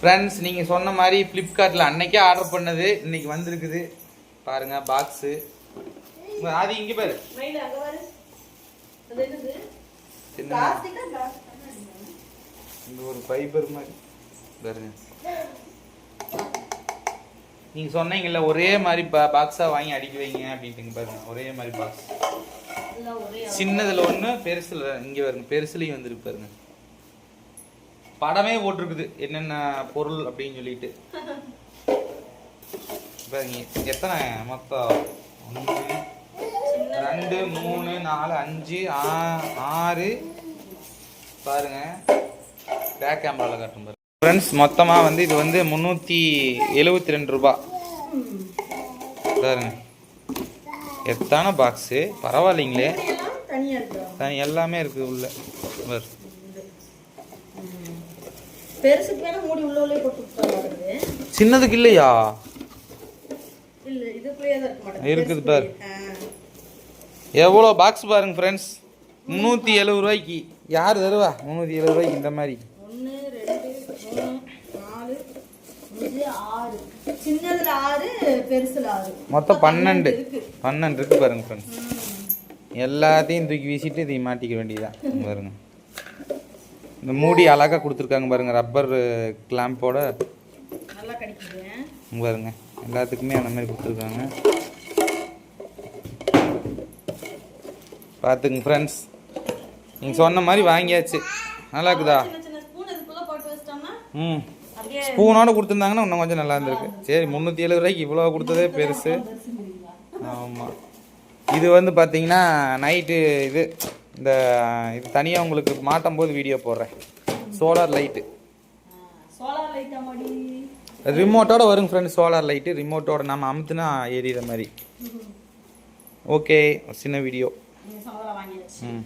Friends நீங்கள் சொன்ன மாதிரி ஃப்ளிப்கார்ட்டில் அன்னைக்கே ஆர்டர் பண்ணது இன்னைக்கு வந்திருக்குது. பாருங்க பாக்ஸு அது இங்கே பாரு. இந்த ஒரு ஃபைபர் மாதிரி. பாருங்க. நீங்க சொன்னீங்கல்ல ஒரே மாதிரி பாக்ஸா வாங்கி அடிக்க வைங்க அப்படின்ட்டுங்க பாருங்க. ஒரே மாதிரி பாக்ஸ் சின்னதுல ஒண்ணு பெருசுல இங்க பாருங்க பெருசுலயும் வந்திருக்கு பாருங்க. படமே போட்டிருக்குது. என்னென்ன பொருள் அப்படின்னு சொல்லிட்டு. எத்தனை? மொத்தம் ரெண்டு மூணு நாலு அஞ்சு ஆ- ஆறு. பாருங்க. பேக் கேமரால காட்டும் பாருங்க. ஃப்ரெண்ட்ஸ் மொத்தமாக வந்து இது வந்து முந்நூற்றி எழுபத்தி ரெண்டு ரூபா. பாருங்க. எத்தான பாக்ஸு பரவாயில்லைங்களே. தனி எல்லாமே இருக்குது உள்ள. பாரு. பெருசுக்கு வேணா மூடி உள்ள உள்ளே போட்டு சின்னதுக்கு இல்லையா? இல்ல இதுக்குள்ளேயே தான் இருக்க மாட்டேங்குது. இருக்குது. பாரு. எவ்வளோ பாக்ஸ் பாருங்க ஃப்ரெண்ட்ஸ் முந்நூற்றி எழுபது ரூபாய்க்கு. யார் தருவா? முந்நூற்றி எழுபது ரூபாய்க்கு இந்த மாதிரி. ஒண்ணு ரெண்டு மூணு நாலு அஞ்சு ஆறு. சின்னதுல ஆறு பெருசுல ஆறு. மொத்தம் பன்னெண்டு. பன்னெண்டு இருக்கு. பாருங்க ஃப்ரெண்ட்ஸ். எல்லாத்தையும் தூக்கி வீசிட்டு இதை மாட்டிக்க வேண்டியதுதான். இங்க பாருங்க. இந்த மூடி அழகாக கொடுத்துருக்காங்க பாருங்க ரப்பர் கிளாம்போட நல்லா கிடைக்குது பாருங்க எல்லாத்துக்குமே அந்த மாதிரி கொடுத்துருக்காங்க. பார்த்துங்க ஃப்ரெண்ட்ஸ் நீங்கள் சொன்ன மாதிரி வாங்கியாச்சு. நல்லா இருக்குதா? ம். ஸ்பூனோட கொடுத்துருந்தாங்கன்னா இன்னும் கொஞ்சம் நல்லா இருந்திருக்கு. சரி முந்நூற்றி எழுபது ரூபாய்க்கு இவ்வளோ கொடுத்ததே பெருசு. ஆமாம் இது வந்து பார்த்தீங்கன்னா நைட்டு இது இந்த இது தனியாக உங்களுக்கு மாட்டும் போது வீடியோ போடுறேன். சோலார் லைட்டு ரிமோட்டோட வருங்க ஃப்ரெண்ட்ஸ் சோலார் லைட்டு ரிமோட்டோட நம்ம அமுத்துனா எரியிற மாதிரி. ஓகே சின்ன வீடியோ ம்.